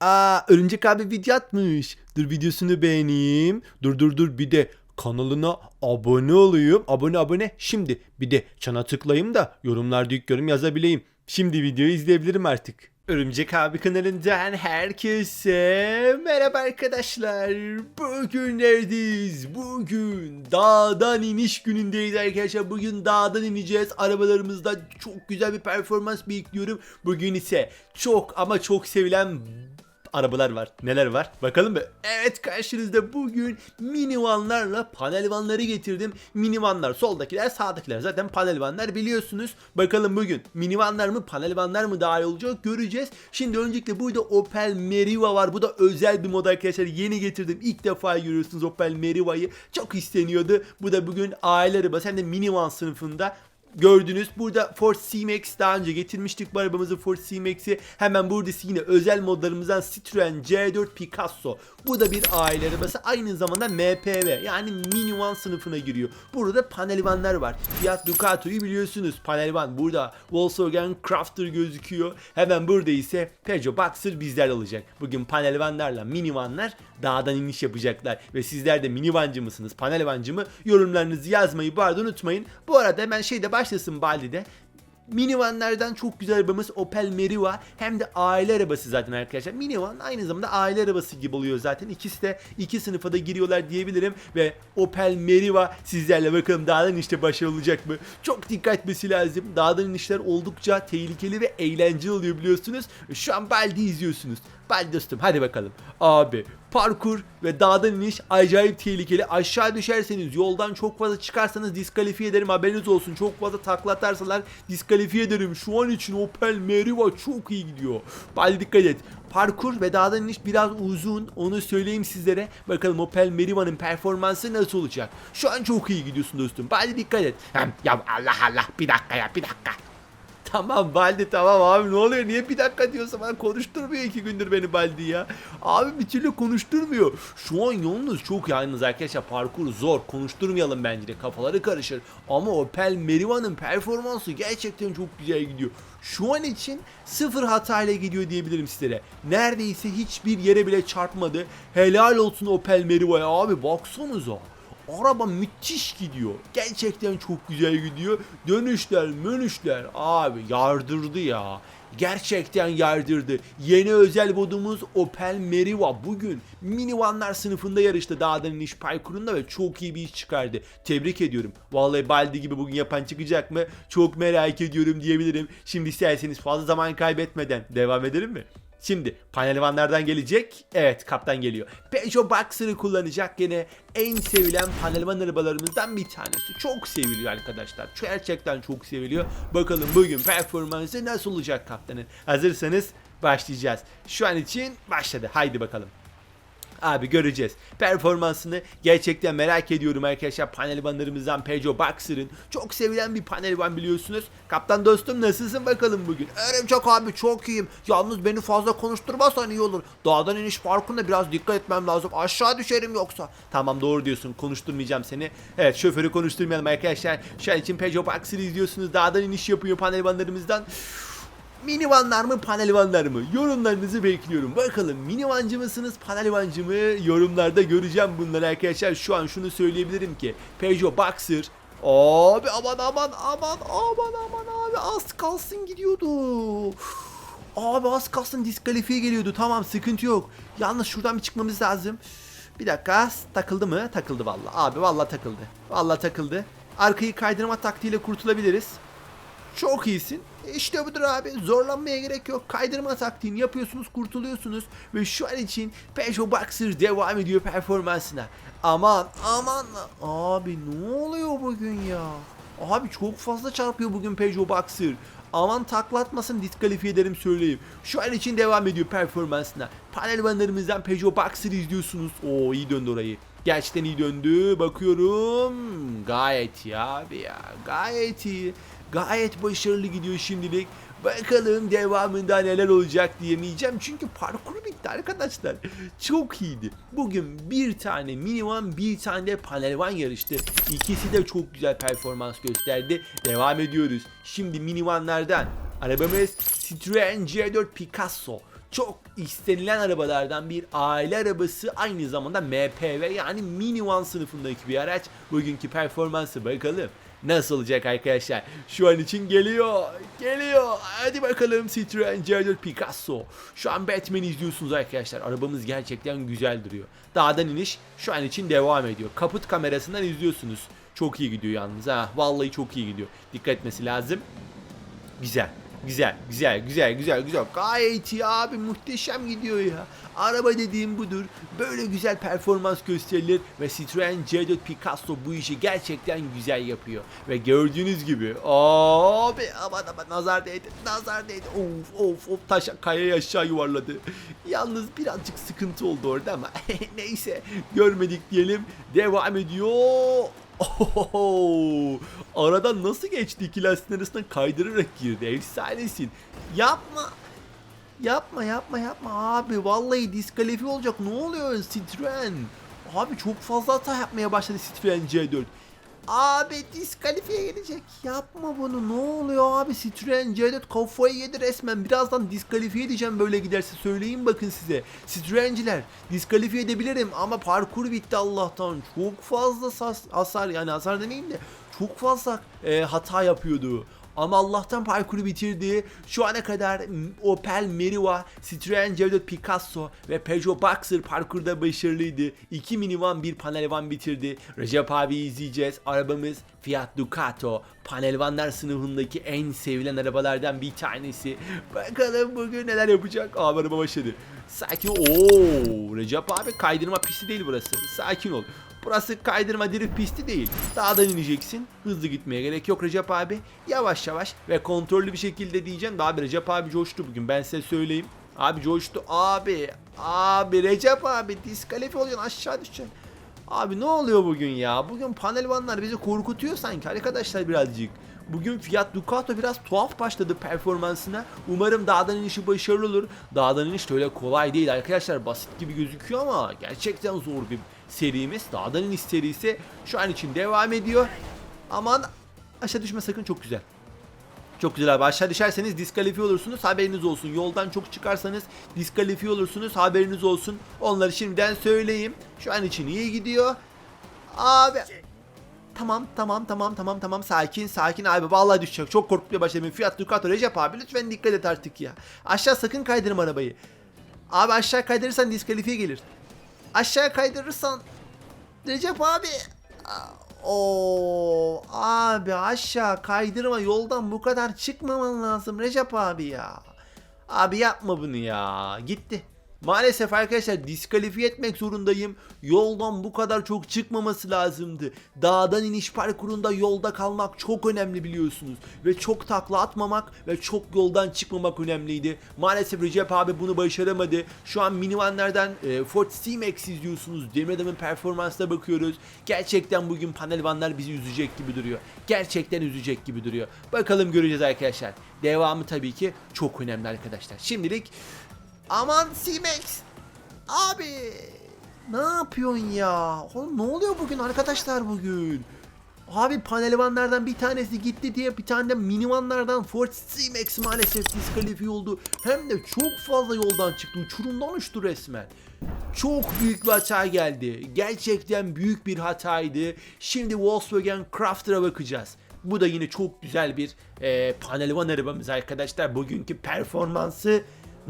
Aa Örümcek abi video atmış. Dur videosunu beğeneyim. Dur dur dur bir de kanalına abone olayım. Abone abone. Şimdi bir de çana tıklayayım da yorumlarda ilk yorum yazabileyim. Şimdi videoyu izleyebilirim artık. Örümcek abi kanalından herkese merhaba arkadaşlar. Bugün neredeyiz? Bugün dağdan iniş günündeyiz arkadaşlar. Bugün dağdan ineceğiz. Arabalarımızda çok güzel bir performans bekliyorum. Bugün ise çok ama çok sevilen arabalar var. Neler var? Bakalım mı? Evet karşınızda bugün minivanlarla panel vanları getirdim. Minivanlar soldakiler sağdakiler zaten panel vanlar biliyorsunuz. Bakalım bugün minivanlar mı panel vanlar mı daha iyi olacak göreceğiz. Şimdi öncelikle burada Opel Meriva var. Bu da özel bir mod arkadaşlar. Yeni getirdim. İlk defa görüyorsunuz Opel Meriva'yı. Çok isteniyordu. Bu da bugün aile arabası hem de minivan sınıfında Gördünüz burada Ford C-Max daha önce getirmiştik bu arabamızı Ford C-Max'i. Hemen burada yine özel modlarımızdan Citroen C4 Picasso. Bu da bir aile arabası. Aynı zamanda MPV yani minivan sınıfına giriyor. Burada panelvanlar var. Fiat Ducato'yu biliyorsunuz. Panelvan burada Volkswagen Crafter gözüküyor. Hemen burada ise Peugeot Boxer bizler olacak. Bugün panelvanlarla minivanlar dağdan iniş yapacaklar. Ve sizler de minivancı mısınız, panelvancı mı? Yorumlarınızı yazmayı bu arada unutmayın. Bu arada hemen şeyde başlasın Baldi'de. Minivanlardan çok güzel arabamız Opel Meriva hem de aile arabası zaten arkadaşlar. Minivan aynı zamanda aile arabası gibi oluyor zaten. İkisi de iki sınıfa da giriyorlar diyebilirim ve Opel Meriva sizlerle bakalım dağdan işte başarılı olacak mı? Çok dikkat etmesi lazım. Dağdan inişler oldukça tehlikeli ve eğlenceli oluyor biliyorsunuz. Şu an Baldi izliyorsunuz. Baldi dostum hadi bakalım. Abi parkur ve dağdan iniş acayip tehlikeli. Aşağı düşerseniz yoldan çok fazla çıkarsanız diskalifiye ederim haberiniz olsun. Çok fazla takla atarsalar diskalifiye ederim. Şu an için Opel Meriva çok iyi gidiyor. Baldi dikkat et. Parkur ve dağdan iniş biraz uzun onu söyleyeyim sizlere. Bakalım Opel Meriva'nın performansı nasıl olacak? Şu an çok iyi gidiyorsun dostum. Baldi dikkat et. Ya Allah Allah bir dakika ya bir dakika. Tamam Baldi tamam abi ne oluyor niye bir dakika diyorsa bana konuşturmuyor iki gündür beni Baldi ya. Abi bir türlü konuşturmuyor. Şu an yalnız çok yalnız arkadaşlar parkur zor konuşturmayalım bence de kafaları karışır. Ama Opel Meriva'nın performansı gerçekten çok güzel gidiyor. Şu an için sıfır hatayla gidiyor diyebilirim sizlere. Neredeyse hiçbir yere bile çarpmadı. Helal olsun Opel Meriva'ya abi baksanıza. Araba müthiş gidiyor. Gerçekten çok güzel gidiyor. Dönüşler, mönüşler abi yardırdı ya. Gerçekten yardırdı. Yeni özel modumuz Opel Meriva bugün minivanlar sınıfında yarıştı dağdan iniş parkurunda ve çok iyi bir iş çıkardı. Tebrik ediyorum. Vallahi Baldi gibi bugün yapan çıkacak mı? Çok merak ediyorum diyebilirim. Şimdi isterseniz fazla zaman kaybetmeden devam edelim mi? Şimdi panelvanlardan gelecek. Evet kaptan geliyor. Peugeot Boxer'ı kullanacak gene en sevilen panelvan arabalarımızdan bir tanesi. Çok seviliyor arkadaşlar. Gerçekten çok seviliyor. Bakalım bugün performansı nasıl olacak kaptanın. Hazırsanız başlayacağız. Şu an için başladı. Haydi bakalım. Abi göreceğiz. Performansını gerçekten merak ediyorum arkadaşlar. Panelvanlarımızdan Peugeot Boxer'ın çok sevilen bir panelvan biliyorsunuz. Kaptan dostum nasılsın bakalım bugün? Örümcek abi çok iyiyim. Yalnız beni fazla konuşturmazsan iyi olur. Dağdan iniş parkında biraz dikkat etmem lazım. Aşağı düşerim yoksa. Tamam doğru diyorsun. Konuşturmayacağım seni. Evet şoförü konuşturmayalım arkadaşlar. Şu an için Peugeot Boxer'ı izliyorsunuz. Dağdan iniş yapıyor panelvanlarımızdan. Minivanlar mı panelvanlar mı? Yorumlarınızı bekliyorum. Bakalım minivancı mısınız panelvancı mı? Yorumlarda göreceğim bunları arkadaşlar. Şu an şunu söyleyebilirim ki Peugeot Boxer Abi aman aman aman aman aman abi az kalsın gidiyordu. Abi az kalsın diskalifiye geliyordu. Tamam sıkıntı yok. Yalnız şuradan bir çıkmamız lazım. Bir dakika takıldı mı? Takıldı vallahi. Abi vallahi takıldı. Vallahi takıldı. Arkayı kaydırma taktiğiyle kurtulabiliriz. Çok iyisin. İşte budur abi. Zorlanmaya gerek yok. Kaydırma taktiğini yapıyorsunuz, kurtuluyorsunuz. Ve şu an için Peugeot Boxer devam ediyor performansına. Aman aman. Abi ne oluyor bugün ya? Abi çok fazla çarpıyor bugün Peugeot Boxer. Aman taklatmasın diskalifiye ederim söyleyeyim. Şu an için devam ediyor performansına. Panel vanlarımızdan Peugeot Boxer izliyorsunuz. Oo iyi döndü orayı. Gerçekten iyi döndü. Bakıyorum. Gayet iyi abi ya. Gayet iyi. Gayet başarılı gidiyor şimdilik. Bakalım devamında neler olacak diyemeyeceğim çünkü parkur bitti arkadaşlar. Çok iyiydi. Bugün bir tane minivan bir tane de panelvan yarıştı. İkisi de çok güzel performans gösterdi. Devam ediyoruz. Şimdi minivanlardan arabamız Citroen C4 Picasso. Çok istenilen arabalardan bir aile arabası aynı zamanda MPV yani minivan sınıfındaki bir araç. Bugünkü performansı bakalım. Nasıl olacak arkadaşlar? Şu an için geliyor. Geliyor. Hadi bakalım Citroen C4 Picasso. Şu an Batman izliyorsunuz arkadaşlar. Arabamız gerçekten güzel duruyor. Dağdan iniş şu an için devam ediyor. Kaput kamerasından izliyorsunuz. Çok iyi gidiyor yalnız ha. Vallahi çok iyi gidiyor. Dikkat etmesi lazım. Güzel. Güzel, güzel, güzel, güzel, güzel. Gayet iyi abi, muhteşem gidiyor ya. Araba dediğim budur. Böyle güzel performans gösterilir ve Citroen C4 Picasso bu işi gerçekten güzel yapıyor. Ve gördüğünüz gibi, abi aman aman nazar değdi, nazar değdi. Of of of taş kayayı aşağı yuvarladı. Yalnız birazcık sıkıntı oldu orada ama neyse görmedik diyelim. Devam ediyor. Ohoho! Aradan nasıl geçti iki lastiğin arasından kaydırarak girdi. Efsanesin. Yapma. Yapma yapma yapma abi. Vallahi diskalifiye olacak. Ne oluyor Citroen? Abi çok fazla hata yapmaya başladı Citroen C4. Abi diskalifiye gelecek. Yapma bunu. Ne oluyor abi? Citroen C4 kafayı yedi resmen. Birazdan diskalifiye edeceğim böyle giderse. Söyleyeyim bakın size. Citroenciler diskalifiye edebilirim ama parkur bitti Allah'tan. Çok fazla hasar yani hasar demeyeyim de çok fazla e, hata yapıyordu. Ama Allah'tan parkuru bitirdi. Şu ana kadar Opel Meriva, Citroen C4 Picasso ve Peugeot Boxer parkurda başarılıydı. İki minivan bir panel van bitirdi. Recep abi izleyeceğiz. Arabamız Fiat Ducato. Panel vanlar sınıfındaki en sevilen arabalardan bir tanesi. Bakalım bugün neler yapacak. Abi araba başladı. Sakin ol. Oo, Recep abi kaydırma pisti değil burası. Sakin ol. Burası kaydırma drift pisti değil. Dağdan ineceksin. Hızlı gitmeye gerek yok Recep abi. Yavaş yavaş ve kontrollü bir şekilde diyeceğim. Daha bir Recep abi coştu bugün ben size söyleyeyim. Abi coştu. Abi. Abi Recep abi diskalifiye oluyorsun aşağı düşeceksin. Abi ne oluyor bugün ya? Bugün panel vanlar bizi korkutuyor sanki arkadaşlar birazcık. Bugün Fiat Ducato biraz tuhaf başladı performansına. Umarım dağdan inişi başarılı olur. Dağdan iniş de öyle kolay değil arkadaşlar. Basit gibi gözüküyor ama gerçekten zor bir serimiz. Dağdan iniş serisi şu an için devam ediyor. Aman aşağı düşme sakın çok güzel. Çok güzel abi. Aşağı düşerseniz diskalifiye olursunuz haberiniz olsun. Yoldan çok çıkarsanız diskalifiye olursunuz haberiniz olsun. Onları şimdiden söyleyeyim. Şu an için iyi gidiyor. Abi Tamam tamam tamam tamam tamam. Sakin sakin abi. Vallahi düşecek. Çok korkutmaya başladım Fiat Ducato Recep abi lütfen dikkat et artık ya. Aşağı sakın kaydırma arabayı. Abi aşağı kaydırırsan diskalifiye gelir. Aşağı kaydırırsan Recep abi. O abi aşağı kaydırma yoldan bu kadar çıkmaman lazım Recep abi ya. Abi yapma bunu ya. Gitti Maalesef arkadaşlar diskalifiye etmek zorundayım. Yoldan bu kadar çok çıkmaması lazımdı. Dağdan iniş parkurunda yolda kalmak çok önemli biliyorsunuz. Ve çok takla atmamak ve çok yoldan çıkmamak önemliydi. Maalesef Recep abi bunu başaramadı. Şu an minivanlardan e, Ford C-Max izliyorsunuz. Demir Adam'ın performansına bakıyoruz. Gerçekten bugün panel vanlar bizi üzecek gibi duruyor. Gerçekten üzecek gibi duruyor. Bakalım göreceğiz arkadaşlar. Devamı tabii ki çok önemli arkadaşlar. Şimdilik Aman C-Max. Abi. Ne yapıyorsun ya? Oğlum ne oluyor bugün arkadaşlar bugün? Abi panelvanlardan bir tanesi gitti diye bir tane de minivanlardan Ford C-Max maalesef diskalifiye oldu. Hem de çok fazla yoldan çıktı. Uçurumdan uçtu resmen. Çok büyük bir hata geldi. Gerçekten büyük bir hataydı. Şimdi Volkswagen Crafter'a bakacağız. Bu da yine çok güzel bir e, panelvan arabamız arkadaşlar. Bugünkü performansı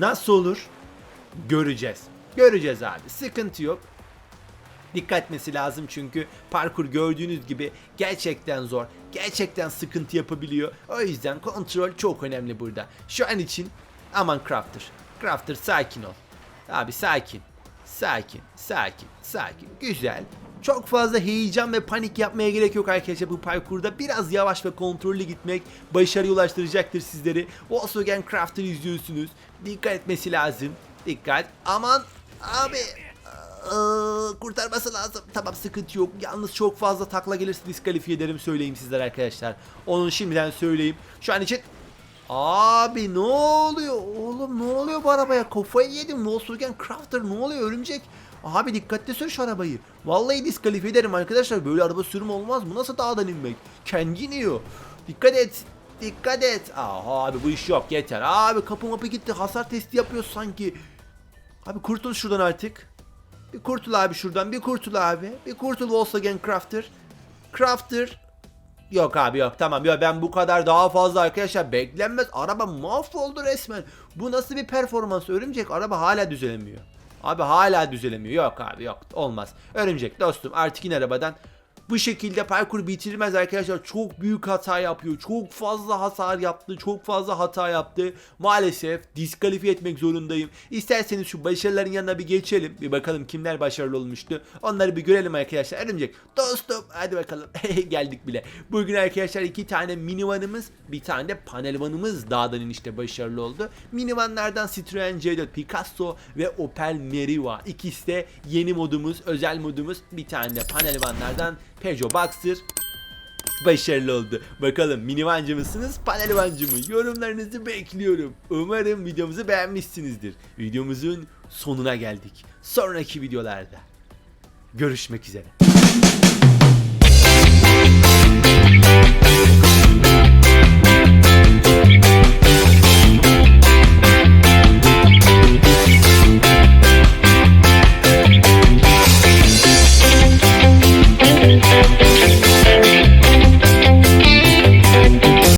nasıl olur? Göreceğiz. Göreceğiz abi. Sıkıntı yok. Dikkat etmesi lazım çünkü parkur gördüğünüz gibi gerçekten zor. Gerçekten sıkıntı yapabiliyor. O yüzden kontrol çok önemli burada. Şu an için aman Crafter. Crafter sakin ol. Abi sakin. Sakin, sakin, sakin. Güzel. Çok fazla heyecan ve panik yapmaya gerek yok arkadaşlar bu parkurda. Biraz yavaş ve kontrollü gitmek başarıya ulaştıracaktır sizleri. Volkswagen Crafter izliyorsunuz. Dikkat etmesi lazım. Dikkat. Aman abi. Kurtarması lazım. Tamam sıkıntı yok. Yalnız çok fazla takla gelirse diskalifiye ederim söyleyeyim sizlere arkadaşlar. Onu şimdiden söyleyeyim. Şu an için Abi ne oluyor? Oğlum ne oluyor bu arabaya? Kafayı yedim. Volkswagen Crafter ne oluyor örümcek? Abi dikkatli sür şu arabayı. Vallahi diskalifiye ederim arkadaşlar. Böyle araba sürümü olmaz. Bu nasıl dağdan inmek? Kendi iniyor. Dikkat et. Dikkat et. Aa, abi bu iş yok yeter. Abi kapı mapı gitti. Hasar testi yapıyoruz sanki. Abi kurtul şuradan artık. Bir kurtul abi şuradan. Bir kurtul abi. Bir kurtul Volkswagen Crafter. Crafter. Yok abi yok tamam yok ben bu kadar daha fazla arkadaşlar beklenmez. Araba mahvoldu resmen. Bu nasıl bir performans örümcek araba hala düzelemiyor. Abi hala düzelemiyor. Yok abi yok olmaz. Örümcek dostum artık in arabadan. Bu şekilde parkur bitirmez arkadaşlar. Çok büyük hata yapıyor. Çok fazla hasar yaptı. Çok fazla hata yaptı. Maalesef diskalifiye etmek zorundayım. İsterseniz şu başarıların yanına bir geçelim. Bir bakalım kimler başarılı olmuştu. Onları bir görelim arkadaşlar. Örümcek dostum hadi bakalım. Geldik bile. Bugün arkadaşlar iki tane minivanımız bir tane de panelvanımız dağdan inişte başarılı oldu. Minivanlardan Citroen C4 Picasso ve Opel Meriva. İkisi de yeni modumuz, özel modumuz. Bir tane de panelvanlardan Peugeot Boxer başarılı oldu. Bakalım minivancı mısınız, panelvancı mı? Yorumlarınızı bekliyorum. Umarım videomuzu beğenmişsinizdir. Videomuzun sonuna geldik. Sonraki videolarda görüşmek üzere.